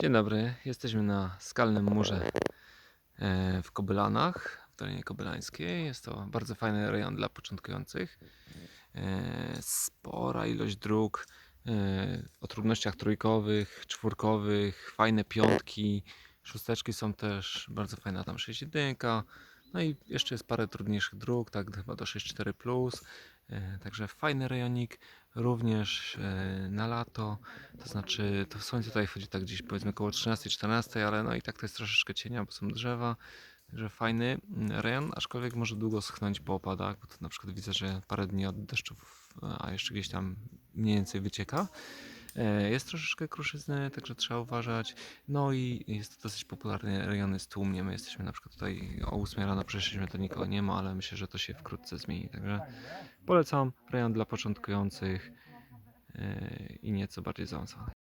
Dzień dobry, jesteśmy na skalnym murze e, w Kobylanach, w Dolinie Kobylańskiej. Jest to bardzo fajny rejon dla początkujących. E, Spora ilość dróg e, o trudnościach trójkowych, czwórkowych, fajne piątki, szósteczki są też, bardzo fajna tam 6.1. No i jeszcze jest parę trudniejszych dróg, tak chyba do 6.4+. plus. E, Także fajny rejonik, również e, na lato. To znaczy, to słońce tutaj wchodzi tak gdzieś powiedzmy około 13-14, ale no i tak to jest troszeczkę cienia, bo są drzewa. Także fajny rejon, aczkolwiek może długo schnąć po opadach, bo to na przykład widzę, że parę dni od deszczów, a jeszcze gdzieś tam mniej więcej wycieka. E, Jest troszeczkę kruszyzny, także trzeba uważać. No i jest to dosyć popularny rejon jest tłumnie. My jesteśmy na przykład tutaj o 8 rano przeszliśmy, to nikogo nie ma, ale myślę, że to się wkrótce zmieni. Także polecam rejon dla początkujących e, i nieco bardziej zaawansowany.